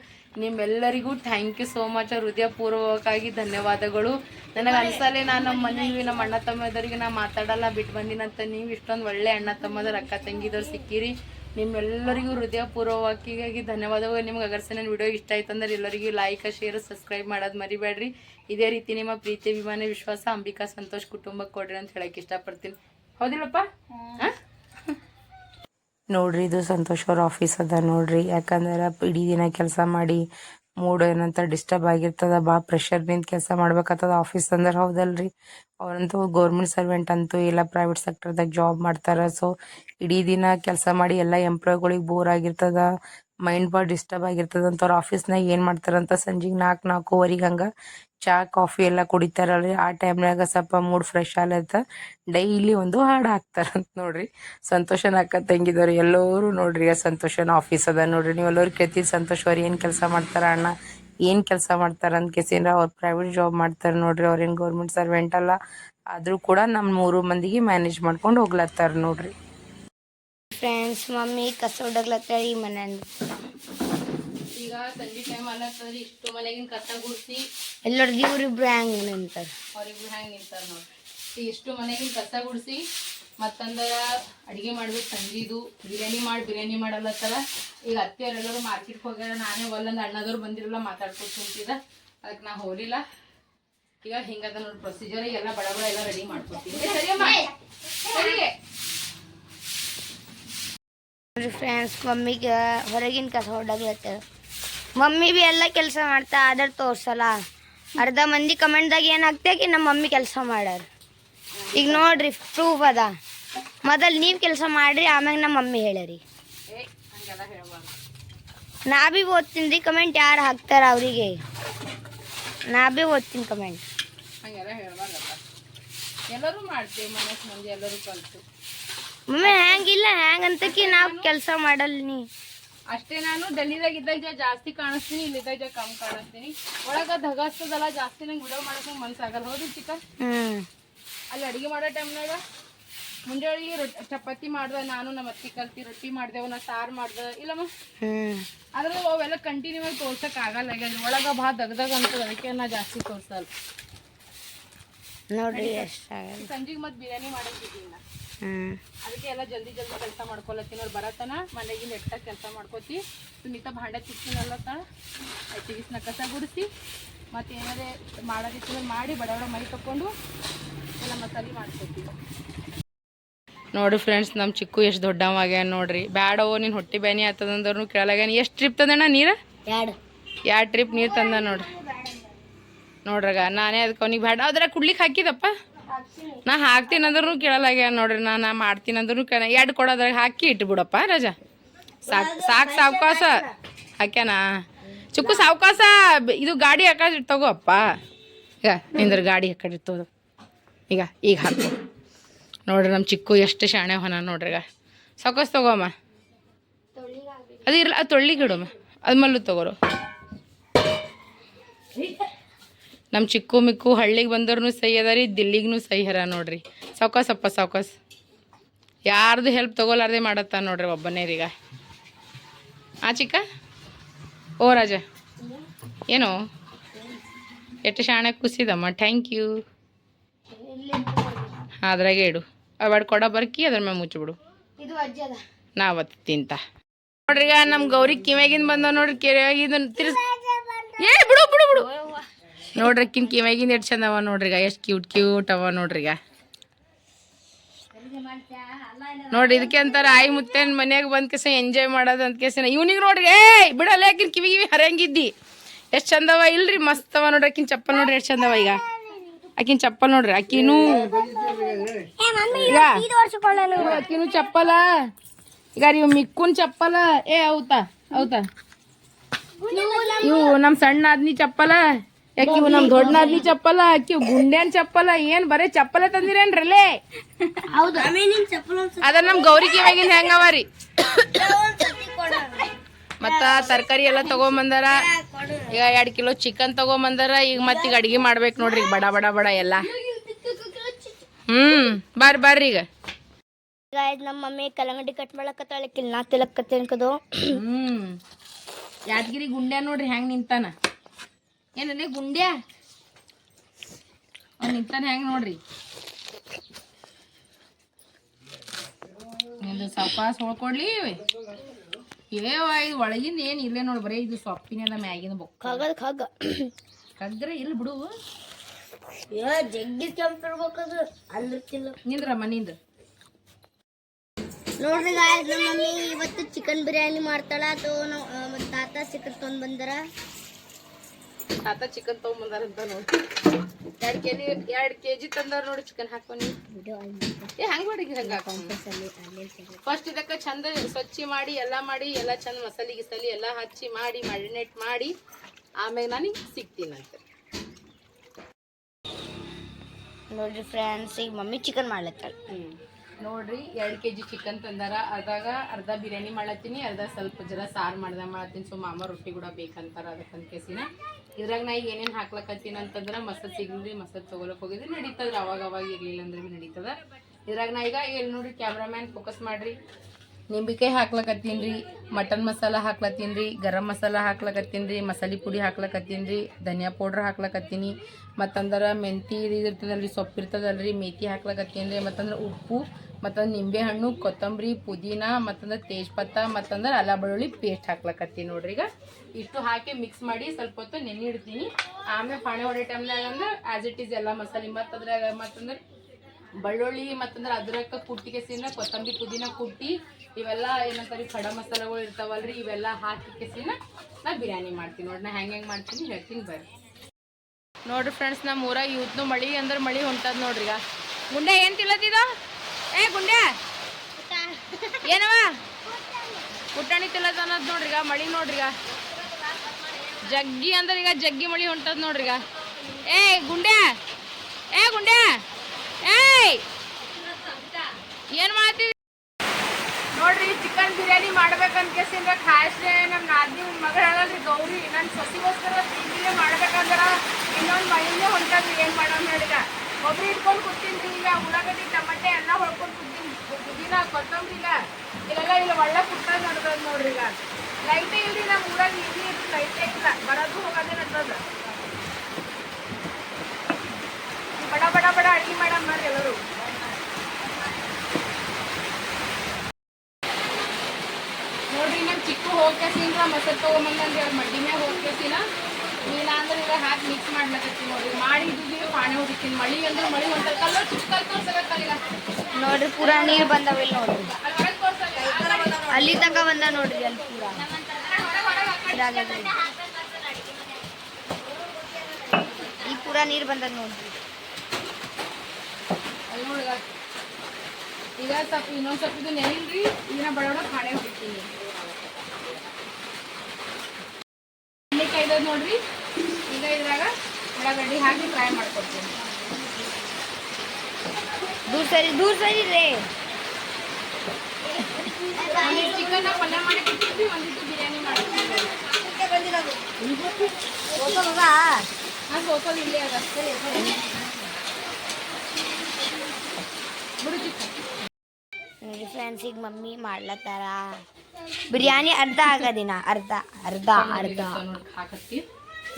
ನಿಮ್ಮೆಲ್ಲರಿಗೂ ಥ್ಯಾಂಕ್ ಯು ಸೋ ಮಚ್ ಹೃದಯಪೂರ್ವಕವಾಗಿ ಧನ್ಯವಾದಗಳು. ನನಗೆ ಅನ್ಸಲೆ ನಾನು ನಮ್ಮ ಮನೆಯಲ್ಲಿ ನಮ್ಮ ಅಣ್ಣ ತಮ್ಮದವ್ರಿಗೆ ನಾ ಮಾತಾಡಲ್ಲ ಬಿಟ್ಟು ಬಂದಿನಂತ ನೀವು ಇಷ್ಟೊಂದು ಒಳ್ಳೆ ಅಣ್ಣ ತಮ್ಮದವ್ರು, ಅಕ್ಕ ತಂಗಿದವ್ರು ಸಿಕ್ಕಿರಿ. ನಿಮ್ಮೆಲ್ಲರಿಗೂ ಹೃದಯಪೂರ್ವಕವಾಗಿ ಧನ್ಯವಾದಗಳು. ನಿಮ್ಗೆ ಅಗರ್ಸ ನನ್ನ ವಿಡಿಯೋ ಇಷ್ಟ ಆಯ್ತು ಅಂದ್ರೆ ಎಲ್ಲರಿಗೂ ಲೈಕ್ ಶೇರ್ ಸಬ್ಸ್ಕ್ರೈಬ್ ಮಾಡೋದು ಮರಿಬೇಡ್ರಿ ಇದೇ ರೀತಿ ನಿಮ್ಮ ಪ್ರೀತಿ, ಅಭಿಮಾನ, ವಿಶ್ವಾಸ, ಅಂಬಿಕಾ, ಸಂತೋಷ್ ಕುಟುಂಬಕ್ಕೆ ಕೊಡ್ರಿ ಅಂತ ಹೇಳಕ್ಕೆ ಇಷ್ಟಪಡ್ತೀನಿ. ಹೌದಿಲ್ಲಪ್ಪ? ನೋಡ್ರಿ ಇದು ಸಂತೋಷ್ ಅವ್ರ ಆಫೀಸ್ ಅದ ನೋಡ್ರಿ. ಯಾಕಂದ್ರೆ ಇಡೀ ದಿನ ಕೆಲಸ ಮಾಡಿ ಮೂಡ್ ಏನಂತ ಡಿಸ್ಟರ್ಬ್ ಆಗಿರ್ತದ ಬಾ ಪ್ರೆಷರ್ನಿಂದ ಕೆಲಸ ಮಾಡ್ಬೇಕಾಗ್ತದ ಆಫೀಸ್ ಅಂದ್ರೆ ಹೌದಲ್ರಿ. ಅವ್ರಂತೂ ಗೌರ್ಮೆಂಟ್ ಸರ್ವೆಂಟ್ ಅಂತೂ ಇಲ್ಲ ಪ್ರೈವೇಟ್ ಸೆಕ್ಟರ್ದಾಗ ಜಾಬ್ ಮಾಡ್ತಾರ. ಸೊ ಇಡೀ ದಿನ ಕೆಲಸ ಮಾಡಿ ಎಲ್ಲ ಎಂಪ್ಲಾಯ್ಗಳಿಗೆ ಬೋರ್ ಆಗಿರ್ತದ ಮೈಂಡ್ ಭಾಳ ಡಿಸ್ಟರ್ಬ್ ಆಗಿರ್ತದ ಅಂತ ಅವ್ರ ಆಫೀಸ್ನಾಗ ಏನ್ ಮಾಡ್ತಾರಂತ ಸಂಜೆಗೆ ನಾಲ್ಕು ನಾಲ್ಕೂವರೆಗೆ ಹಂಗ ಚಾ, ಕಾಫಿ ಎಲ್ಲ ಕುಡಿತಾರಲ್ರಿ. ಆ ಟೈಮ್ನಾಗ ಸ್ವಲ್ಪ ಮೂಡ್ ಫ್ರೆಶ್ ಆಲತ್ತ ಡೈಲಿ ಒಂದು ಹಾಡು ಹಾಕ್ತಾರಂತ ನೋಡ್ರಿ. ಸಂತೋಷನ ಅಕ್ಕ ತಂಗಿದವ್ರು ಎಲ್ಲರೂ ನೋಡ್ರಿ. ಸಂತೋಷನ ಆಫೀಸ್ ಅದ ನೋಡ್ರಿ. ನೀವು ಎಲ್ಲರೂ ಕೇತಿ ಸಂತೋಷ್ ಅವ್ರು ಏನು ಕೆಲಸ ಮಾಡ್ತಾರ, ಅಣ್ಣ ಏನು ಕೆಲಸ ಮಾಡ್ತಾರ ಅಂತ ಕೇಸಿಂದ್ರ ಅವ್ರು ಪ್ರೈವೇಟ್ ಜಾಬ್ ಮಾಡ್ತಾರೆ ನೋಡ್ರಿ. ಅವ್ರೇನು ಗೌರ್ಮೆಂಟ್ ಸರ್ವೆಂಟ್ ಅಲ್ಲ, ಆದರೂ ಕೂಡ ನಮ್ಮ ಮೂರು ಮಂದಿಗೆ ಮ್ಯಾನೇಜ್ ಮಾಡ್ಕೊಂಡು ಹೋಗ್ಲತ್ತಾರ ನೋಡ್ರಿ. ಫ್ರೆಂಡ್ಸ್ ಮಮ್ಮಿ ಕಸ ಹೊಡಗ್ಲತ್ತಾರ ಈ ಮನೆಯಿಂದ. ಈಗ ಸಂಜೆ ಟೈಮ್ ಅಲ್ಲತ್ತಂದ್ರೆ ಇಷ್ಟು ಮನೆಗಿನ ಕಸ ಗುಡಿಸಿ ಎಲ್ಲರಿಗೆ ಇವ್ರಿಬ್ರು ಹೆಂಗ್ ನಿಂತಾರ ಅವ್ರಿಬ್ರು ಹ್ಯಾಂಗೆ ನಿಂತಾರ ನೋಡ್ರಿ ಇಷ್ಟು ಮನೆಗಿನ ಕಸ ಗುಡಿಸಿ ಮತ್ತಂದ ಅಡಿಗೆ ಮಾಡ್ಬೇಕು ಸಂಜೀದು ಬಿರಿಯಾನಿ ಮಾಡಿ ಬಿರಿಯಾನಿ ಮಾಡಲತ್ತಾರ ಈಗ ಅತ್ತೆಯವರೆಲ್ಲರೂ ಮಾರ್ಕೆಟ್ ಹೋಗ್ಯಾರ ನಾನೇ ಒಲ್ಲಂದು ಅಣ್ಣದವ್ರು ಬಂದಿರಲ್ಲ ಮಾತಾಡ್ಕೊಂಡು ಕುಂತಿದ್ದ ಅದಕ್ಕೆ ನಾ ಹೋಗಲಿಲ್ಲ ಈಗ ಹಿಂಗದ ನೋಡಿ ಪ್ರೊಸೀಜರ್ ಎಲ್ಲ ಬಡ ಬಡ ಎಲ್ಲ ರೆಡಿ ಮಾಡ್ಕೊತೀನಿ. ಫ್ರೆಂಡ್ಸ್ ಮಮ್ಮಿಗೆ ಹೊರಗಿನ ಕಸ ಹೊಡಗ್ಲತ್ತಾಳ ಮಮ್ಮಿ ಬಿ ಎಲ್ಲ ಕೆಲಸ ಮಾಡ್ತಾ ಆದ್ರೆ ತೋರ್ಸಲ್ಲ. ಅರ್ಧ ಮಂದಿ ಕಮೆಂಟ್ದಾಗ ಏನಾಗ್ತೇಕಿ ನಮ್ಮ ಮಮ್ಮಿ ಕೆಲಸ ಮಾಡ್ಯಾರ ಈಗ ನೋಡ್ರಿ ಪ್ರೂಫ್ ಅದ. ಮೊದಲು ನೀವು ಕೆಲಸ ಮಾಡ್ರಿ ಆಮ್ಯಾಗ ನಮ್ಮ ಮಮ್ಮಿ ಹೇಳ್ಯಾರಿ. ನಾ ಬಿ ಓದ್ತೀನಿ ರೀ ಕಮೆಂಟ್ ಯಾರು ಹಾಕ್ತಾರ ಅವರಿಗೆ. ನಾ ಬಿ ಓದ್ತೀನಿ ಕಮೆಂಟ್ ಎಲ್ಲರೂ ಮಾಡ್ತೀವಿ ಮನಸ್ಸು ಮಂದಿ ಎಲ್ಲರೂ ಕಲ್ತು. ಮಮ್ಮಿ ಹ್ಯಾಂಗಿಲ್ಲ ಹ್ಯಾಂಗ್ ಅಂತಕಿ ನಾವು ಕೆಲಸ ಮಾಡಲ್ಲ ನೀ ಅಷ್ಟೇ ನಾನು ಡೆಲ್ಲಿದಾಗ ಇದ್ದಾಗ ಜಾಸ್ತಿ ಕಾಣಿಸ್ತೀನಿ ಇಲ್ಲಿದ್ದಾಗ ಕಮ್ಮಿ ಕಾಣಿಸ್ತೀನಿ. ಒಳಗ ಧಗಾಸ್ತದಲ್ಲ ಜಾಸ್ತಿ ನಂಗೆ ವಿಡಿಯೋ ಮಾಡಕ್ಕೆ ಮನ್ಸಾಗಲ್ಲ. ಹೌದು ಚಿಕ್ಕ? ಅಲ್ಲಿ ಅಡಿಗೆ ಮಾಡೋ ಟೈಮ್ನಾಗ ಮುಂಜಾನೆ ರೊಟ್ಟಿ ಚಪಾತಿ ಮಾಡ್ದೆ ನಾನು ನಮ್ಮ ಅತ್ತಿ ಕಲ್ತಿ ರೊಟ್ಟಿ ಮಾಡ್ದೆವು ನಾ ಸಾರು ಮಾಡ್ದೆ ಇಲ್ಲಮ್ಮ? ಆದ್ರೆ ಅವೆಲ್ಲ ಕಂಟಿನ್ಯೂ ಆಗಿ ತೋರ್ಸಕ್ ಆಗಲ್ಲ. ಒಳಗ ಭಾಳ ದಗ್ದಾಗ ಅಂತ ಅದಕ್ಕೆ ನಾ ಜಾಸ್ತಿ ತೋರ್ಸಲ್ಲ. ನೋಡಿ ಸಂಜೆಗೆ ಮತ್ತೆ ಬಿರಿಯಾನಿ ಮಾಡಕ್ಕಿದ್ದೀನಿ ಅದಕ್ಕೆ ಎಲ್ಲ ಜಲ್ದಿ ಜಲ್ದಿ ಕೆಲಸ ಮಾಡ್ಕೊಳತ್ತೀನಿ ಅವ್ರು ಬರತನ ಮನೆಗೆ ನೆಟ್ಟಾಗಿ ಕೆಲಸ ಮಾಡ್ಕೊತಿ. ಸುನೀತಾ ಭಾಂಡೆ ಆಯ್ತು ಇಸ್ನ ಕಸ ಗುಡಿಸಿ ಮತ್ತೆ ಏನಾರೇ ಮಾಡೋದಿತ್ತು ಮಾಡಿ ಬಡವರ ಬಡ ಮೈ ತಕೊಂಡು ಎಲ್ಲ ಮಸಾಲೆ ಮಾಡ್ಕೋತೀವಿ ನೋಡಿ ಫ್ರೆಂಡ್ಸ್ ನಮ್ಮ ಚಿಕ್ಕು ಎಷ್ಟು ದೊಡ್ಡವಾಗ್ಯಾನ ನೋಡ್ರಿ. ಬ್ಯಾಡವೋ ನೀನು ಹೊಟ್ಟೆ ಬ್ಯಾನಿ ಆತದಂದ್ರೂ ಕೇಳಾಗ್ಯಾನ ಎಷ್ಟು ಟ್ರಿಪ್ ತಂದಣ್ಣ ನೀರು? ಎರಡು ಎರಡು ಟ್ರಿಪ್ ನೀರು ತಂದ ನೋಡ್ರಿ. ನೋಡ್ರಗ ನಾನೇ ಅದಕ್ಕೆ ಅವ್ನಿಗೆ ಬೇಡ ಅದ್ರಾಗ ಕುಡ್ಲಿಕ್ಕೆ ಹಾಕಿದಪ್ಪ? ನಾ ಹಾಕ್ತೀನಿ ಅಂದ್ರೂ ಕೇಳಲಾಗ್ಯ ನೋಡ್ರಿ ನಾ ನಾ ಮಾಡ್ತೀನಿ ಅಂದ್ರೂ ಕೇಳ ಎರಡು ಕೊಡೋದ್ರಾಗ ಹಾಕಿ ಇಟ್ಬಿಡಪ್ಪ ರಜಾ. ಸಾಕ್ ಸಾಕು ಸಾವ್ಕಾಸ. ಹಾಕ್ಯಾನ? ಚಿಕ್ಕು ಸಾವ್ಕಾಸ ಇದು ಗಾಡಿ ಹಾಕಿ ತಗೋಪ್ಪ. ತಗೋ ಅಪ್ಪ ಈಗ ನಿಂದ್ರ ಗಾಡಿ ಹಾಕಿ ತಗೋ ಈಗ ಈಗ ಹಾಕು. ನೋಡ್ರಿ ನಮ್ಮ ಚಿಕ್ಕು ಎಷ್ಟು ಶಾಣೆ ಹೊನ ನೋಡ್ರಿ ಈಗ. ಸಾವ್ಕಾಸ ತಗೋಮ್ಮ. ಅದು ಇರಲ್ಲ ಅದು ತೊಳ್ಳಿಗೆ ಇಡಮ್ಮ ಅದು ಮಲ್ಲು ತಗೋರು. (laughs) ನಮ್ಮ ಚಿಕ್ಕು ಮಿಕ್ಕು ಹಳ್ಳಿಗೆ ಬಂದವ್ರು ಸಹಿ ಅದ ರೀ ದಿಲ್ಲಿಗೂ ಸಹಿ ಹರ ನೋಡ್ರಿ. ಸಾವ್ಕಾಸಪ್ಪ ಸಾವ್ಕಾಸ್. ಯಾರ್ದು ಹೆಲ್ಪ್ ತಗೋಲಾರ್ದೆ ಮಾಡತ್ತ ನೋಡ್ರಿ ಒಬ್ಬನೇ ರೀಗ ಆ ಚಿಕ್ಕ? ಓ ರಾಜ. ಏನು? ಎಷ್ಟು ಶಾಣೆ ಕುಸಿದಮ್ಮ? ಥ್ಯಾಂಕ್ ಯು ಅದ್ರಾಗೆ ಇಡು. ಅವಾಡ್ ಕೊಡ ಬರ್ಕಿ ಅದ್ರ ಮೇಲೆ ಮುಚ್ಚಿಬಿಡು ಅಜ್ಜದ ನಾವತ್ತು ತಿಂತ. ನೋಡ್ರಿ ಈಗ ನಮ್ಮ ಗೌರಿ ಕಿವ್ಯಾಗಿಂದ ಬಂದ ನೋಡ್ರಿ ಕೆರೆಯಾಗಿಂದ ತಿರ್ಸ್ ಏ ಬಿಡು ಬಿಡು ಬಿಡು. ನೋಡ್ರಿ ಕಿನ್ ಕಿವ್ಯಾಗಿಂದ ಎಷ್ಟು ಚಂದ ಅವ ನೋಡ್ರಿ ಈಗ. ಎಷ್ಟು ಕ್ಯೂಟ್ ಕ್ಯೂಟ್ ಅವ ನೋಡ್ರಿ ಈಗ. ನೋಡ್ರಿ, ಇದಕ್ಕೆ ಅಂತಾರ ಆಯಿ ಮುತ್ತೇನ್ ಮನೆಯಾಗ ಬಂದ್ ಕೇಸ ಎಂಜಾಯ್ ಮಾಡೋದು ಅಂತ ಕೇಸಿನ. ಇವ್ನಿಗೆ ನೋಡ್ರಿ ಏ ಬಿಡಲ್ಲ ಯಾಕಿನ್ ಕಿವಿ ಕಿವಿ ಹರಂಗಿದ್ದಿ ಎಷ್ಟು ಚಂದವ ಇಲ್ರಿ, ಮಸ್ತ್ ಅವ ನೋಡ್ರಿ ಆಕಿನ ಚಪ್ಪಲ್ ನೋಡ್ರಿ ಎಷ್ಟು ಚಂದವ ಈಗ. ಆಕಿನ ಚಪ್ಪಲ್ ನೋಡ್ರಿ ಆಕಿನೂ ಈಗ. ಆಕಿನೂ ಚಪ್ಪಲ. ಈಗ ರೀ ಮಿಕ್ಕುನ್ ಚಪ್ಪಲ. ಏ ಹೌತಾ ಹೌತಾ ಇವು ನಮ್ಮ ಸಣ್ಣ ಆದ್ನಿ ಚಪ್ಪಲ. ಯಾಕೆ ಇವು ನಮ್ ದೊಡ್ಡ ಆದ್ನಿ ಚಪ್ಪಲ ಆಕಿ ಗುಂಡ್ಯಾನ್ ಚಪ್ಪಲ ಏನ್ ಬರೇ ಚಪ್ಪಲ ತಂದಿರೇನ್ರಲ್ಲೇ ಹೌದು. ಅದ ನಮ್ ಗೌರಿ ಕಿವಾಗಿಂದ ಹೆಂಗವರಿ ಮತ್ತ ತರಕಾರಿ ಎಲ್ಲ ತಗೊಂಬಂದಾರ? ಈಗ ಎರಡ್ ಕಿಲೋ ಚಿಕನ್ ತಗೊಂಬಂದಾರ ಈಗ ಮತ್ತೀಗ ಈಗ ಅಡಿಗೆ ಮಾಡ್ಬೇಕು ನೋಡ್ರಿ ಈಗ ಬಡ ಬಡ ಬಡ ಎಲ್ಲ. ಹ್ಮ್ ಬರ್ರಿ ಬರ್ರಿ ಈಗ. ಗಾಯ್ಸ್ ನಮ್ಮ ಮಮ್ಮಿ ಕಲ್ಲಂಗಡಿ ಕಟ್ ಮಾಡಕತ್ತಾಳೆ ಕಿಲ್ನಾ ತಿಲಕ್ಕತ್ತೇನ್ಕದು ಹ್ಮ್. ಯಾದಗಿರಿ ಗುಂಡ್ಯಾ ನೋಡ್ರಿ ಹೆಂಗ್ ನಿಂತಾನ? ಏನನ್ನೇ ಗುಂಡ್ಯ? ಅವ್ನು ನಿಂತಾನೆ ಹೆಂಗ್ ನೋಡ್ರಿ? ಒಂದು ಸಪಾಸ್ ಹೊಳ್ಕೊಡ್ಲಿ ಏವ ಇದು ಒಳಗಿಂದ ಏನ್ ಇಲ್ಲೇ ನೋಡಿ ಬರೀ ಇದು ಸೊಪ್ಪಿನ ಮ್ಯಾಗಿನ ಬೊಕ್ಕ ಖಾಗದ ಖಾಗ. ಕಗ್ರೆ ಇಲ್ಲಿ ಬಿಡು. ಏ ಜಗ್ಗಿ ಕೆಂಪ್ ಇರ್ಬೇಕದು ಅಂದ್ರಕ್ಕಿಲ್ಲ ನಿಂದ್ರ ನೋಡ್ರಿ ಗಾಯ್ಸ್ ನಮ್ಮ ಮಮ್ಮಿ ಇವತ್ತು ಚಿಕನ್ ಬಿರಿಯಾನಿ ಮಾಡ್ತಾಳ. ಅಥವಾ ನಾವು ತಾತ ಸಿಕ್ಕರ್ ತೊಗೊಂಡ್ ಬಂದಾರ. ತಾತ ಚಿಕನ್ ತಗೊಂಬಂದಾರ ಅಂತ ನೋಡಿ. ಎರಡ್ ಕೆಜಿ ಎರಡ್ ಕೆಜಿ ತಂದಾರ ನೋಡಿ ಚಿಕನ್ ಹಾಕೊಂಡಿ ಏ ಹಂಗ ಮಾಡಿ ಹಂಗ ಫಸ್ಟ್ ಇದಕ್ಕೆ ಚಂದ ಸ್ವಚ್ಛ ಮಾಡಿ ಎಲ್ಲ ಮಾಡಿ ಎಲ್ಲ ಚಂದ ಮಸಾಲೆ ಗಿಸಲಿ ಎಲ್ಲ ಹಚ್ಚಿ ಮಾಡಿ ಮ್ಯಾರಿನೇಟ್ ಮಾಡಿ ಆಮೇಲೆ ಸಿಗ್ತೀನಿ ಸಿಗ್ತೀನಂತೆ ನೋಡ್ರಿ ಫ್ರೆಂಡ್ಸ್ ಈಗ ಮಮ್ಮಿ ಚಿಕನ್ ಮಾಡ್ಲತ್ತಾಳ. ನೋಡ್ರಿ ಎರಡು ಕೆ ಜಿ ಚಿಕನ್ ತಂದಾರ. ಅದಾಗ ಅರ್ಧ ಬಿರಿಯಾನಿ ಮಾಡತ್ತೀನಿ ಅರ್ಧ ಸ್ವಲ್ಪ ಜರ ಸಾರು ಮಾಡ್ದ ಮಾಡತ್ತೀನಿ ಸೊ ಮಾಮ ರೊಟ್ಟಿ ಕೂಡ ಬೇಕಂತಾರ ಅದಕ್ಕಂತ ಕೇಸಿನ. ಇದ್ರಾಗ ನಾ ಈಗ ಏನೇನು ಹಾಕ್ಲಕತ್ತೀನಿ ಅಂತಂದ್ರೆ ಮಸಾಲೆ ಸಿಗ್ಲಿ ಮಸಾಲೆ ತೊಗೊಳಕ್ ಹೋಗಿದ್ರಿ ನಡೀತದ್ರ ಅವಾಗ ಅವಾಗ ಇರ್ಲಿಲ್ಲ ಅಂದ್ರೆ ನಡೀತದ. ಇದ್ರಾಗ ನಾ ಈಗ ಎಲ್ಲಿ ನೋಡ್ರಿ ಕ್ಯಾಮ್ರಾಮ್ಯಾನ್ ಫೋಕಸ್ ಮಾಡ್ರಿ. ನಿಂಬಿಕಾಯಿ ಹಾಕ್ಲಕತ್ತೀನಿ ರೀ ಮಟನ್ ಮಸಾಲ ಹಾಕ್ಲತ್ತೀನಿ ರೀ ಗರಂ ಮಸಾಲ ಹಾಕ್ಲಕತ್ತೀನಿ ರೀ ಮಸಾಲೆ ಪುಡಿ ಹಾಕ್ಲಕತ್ತೀನಿ ರೀ ಧನಿಯಾ ಪೌಡ್ರ್ ಹಾಕ್ಲಕತ್ತೀನಿ. ಮತ್ತಂದ್ರೆ ಮೆಂತಿ ಇದು ಇರ್ತದಲ್ರಿ, ಸೊಪ್ಪು ಇರ್ತದಲ್ರಿ, ಮೇತಿ ಹಾಕ್ಲಕತ್ತೀನಿ ರೀ ಮತ್ತಂದ್ರೆ ಉಪ್ಪು ಮತ್ತಂದ್ರೆ ನಿಂಬೆಹಣ್ಣು ಕೊತ್ತಂಬರಿ, ಪುದೀನ ಮತ್ತಂದ್ರೆ ತೇಜ್ಪತ್ತ, ಮತ್ತಂದ್ರೆ ಅಲ್ಲ ಬೆಳ್ಳುಳ್ಳಿ ಪೇಸ್ಟ್ ಹಾಕ್ಲಕತ್ತೀನಿ ನೋಡ್ರಿ ಈಗ. ಇಷ್ಟು ಹಾಕಿ ಮಿಕ್ಸ್ ಮಾಡಿ ಸ್ವಲ್ಪ ಹೊತ್ತು ನೆನೆ ಇಡ್ತೀನಿ. ಆಮೇಲೆ ಪಾಣೆ ಹೊಡೆ ಟೈಮ್ನಾಗ ಅಂದ್ರೆ ಆ್ಯಸ್ ಇಟ್ ಈಸ್ ಎಲ್ಲ ಮಸಾಲೆ ಮತ್ತು ಅದ್ರಾಗ ಮತ್ತಂದ್ರೆ ಬೆಳ್ಳುಳ್ಳಿ, ಮತ್ತಂದ್ರೆ ಅದ್ರಕ್ಕ ಕುಟ್ಟಿಗೆ ಸೀನ ಕೊತ್ತಂಬರಿ, ಪುದೀನ ಕುಟ್ಟಿ, ಇವೆಲ್ಲ ಏನಂತಾರೆ ಖಡ ಮಸಾಲೆಗಳು ಇರ್ತಾವಲ್ರಿ, ಇವೆಲ್ಲ ಹಾಕಿ ಕೆಸಿನ ನಾ ಬಿರಿಯಾನಿ ಮಾಡ್ತೀನಿ ನೋಡಿ, ನಾ ಹೆಂಗೆ ಹೆಂಗೆ ಮಾಡ್ತೀನಿ ಹೇಳ್ತೀನಿ ಬರ್ರಿ. ನೋಡ್ರಿ ಫ್ರೆಂಡ್ಸ್ ನಮ್ಮ ಊರಾಗ ಇವತ್ತು ಮಳಿ ಅಂದ್ರೆ ಮಳಿ ಹೊಂಟದ ನೋಡ್ರಿ ಈಗ. ಮುಂದೆ ಏನು ತಿಲ್ಲತ್ತಿದ ಏ ಗುಂಡೆ ಏನವ? ಪುಟಾಣಿ ತಿಲ್ಲದ ಅನ್ನೋದು ನೋಡ್ರಿ ಈಗ ಮಳಿ ನೋಡ್ರಿ ಈಗ ಜಗ್ಗಿ ಅಂದ್ರೆ ಈಗ ಜಗ್ಗಿ ಮಳಿ ಹೊಂಟದ ನೋಡ್ರಿ ಈಗ ಏ ಗುಂಡೆ ಏ ಗುಂಡೆ ಏಯ್! ಏನ್ ಮಾಡ್ತೀವಿ ನೋಡ್ರಿ ಚಿಕನ್ ಬಿರಿಯಾನಿ ಮಾಡ್ಬೇಕಂತ ಕೇಸಿಂದ ಖಾಸ್ರೆ ನಮ್ಮ ನಾದ್ನಿ ಮಗಳಲ್ರಿ ಗೌರಿ. ನನ್ನ ಸೊಸಿಗೋಸ್ಕರ ತಿಂಡಿನೇ ಮಾಡ್ಬೇಕಂದ್ರ ಇನ್ನೊಂದು ಮೈಲೇ ಹೊಂಟದ್ರಿ ಏನ್ ಮಾಡೋಣ ಹೇಳಿಗ ಒಬ್ರು ಇಟ್ಕೊಂಡು ಕೂತೀನಿ ಈಗ ಉಳ್ಳಾಗಡ್ಡಿ, ಟಮಟೆ ಎಲ್ಲ ಹೊಡ್ಕೊಂಡು ಕೂತೀನಿ ಪುದೀನ ಕೊತ್ತಂಬರಿ ಈಗ. ಇಲ್ಲೆಲ್ಲ ಇಲ್ಲ ಒಳ್ಳೆ ಕುಟ್ಟ ನಡ್ದದ ನೋಡ್ರಿ ಈಗ. ಲೈಟೇ ಇಲ್ರಿ ನಮ್ಮ ಊರಾಗ ಇಲ್ಲಿ ಲೈಟೇ ಇಲ್ಲ. ಬರೋದು ಹೋಗೋದೇ ನಡ್ದದ. ಬಡ ಬಡ ಬಡ ಅಡಿಗೆ ಮಾಡಮ್ ನೋಡ್ರಿ ಎಲ್ಲರೂ. ನೋಡ್ರಿ ನಮ್ಮ ಚಿಕ್ಕ ಹೋಗ್ಕೇಸಿನ ಮೊಸರು ತೊಗೊಂಬಂದ್ರಿ ಅವ್ರ ಮಡ್ಡಿನೇ ಹೋಗ್ಕೇಸಿನ. ನೀನ ಅಂದ್ರೆ ಈಗ ಹಾಕಿ ಮಿಕ್ಸ್ ನೋಡ್ರಿ. ಮಾಡಿ ಇದ್ದಿದ್ದೀವಿ ಪಾಣಿ ಹೊಡಿತೀನಿ ಮಳಿ ಅಂದ್ರೆ ಮಳಿ ಕಲ್ಲ ಚಿಕ್ಕ ಕಲ್ ನೋಡ್ರಿ ಪೂರಾ ನೀರ್ ಬಂದವಿಲ್ಲ ಇಲ್ಲಿ ನೋಡ್ರಿ. ಅಲ್ಲಿ ತನಕ ಬಂದ ನೋಡ್ರಿ ಅಲ್ಲಿ ಪೂರಾ. ಈ ಪೂರಾ ನೀರ್ ಬಂದದ ನೋಡ್ರಿ. ಅಲ್ಲಿ ಈಗ ಸ್ವಲ್ಪ ಇನ್ನೊಂದು ಸ್ವಲ್ಪ ಇದು ನೆನಿಲ್ರಿ ಈಗ ಬಡ ಬಡ ಪಾಣೆ ಹೊಡಿತೀನಿ. ಎಣ್ಣೆ ನೋಡ್ರಿ. ಈಗ ಇದ್ರಾಗ ಉಳ್ಳಾಗಡ್ಡಿ ಹಾಕಿ ಫ್ರೈ ಮಾಡ್ಕೊಡ್ತೀನಿ. ದೂರ ಸರಿ ದೂರ ಸರಿ ರೇ ಒಂದಿಷ್ಟು ಪಲ್ಯ ಮಾಡಿ ಕೊಟ್ಟಿದ್ವಿ ಒಂದಿಷ್ಟು ಬಿರಿಯಾನಿ ಮಾಡ್ತೀನಿ ಹಾಂ ಸೋಸಲ್ ಇಲ್ಲೇ ಅದ. ಬಿಡು ಚಿಕನ್ ನೋಡಿ ಫ್ರೆಂಡ್ಸ್ ಈಗ ಮಮ್ಮಿ ಮಾಡ್ಲತ್ತಾರ. ಬಿರಿಯಾನಿ ಅರ್ಧ ಆಗದಿನ, ಅರ್ಧ ಅರ್ಧ ಅರ್ಧ. ಹಾಕತ್ತಿ.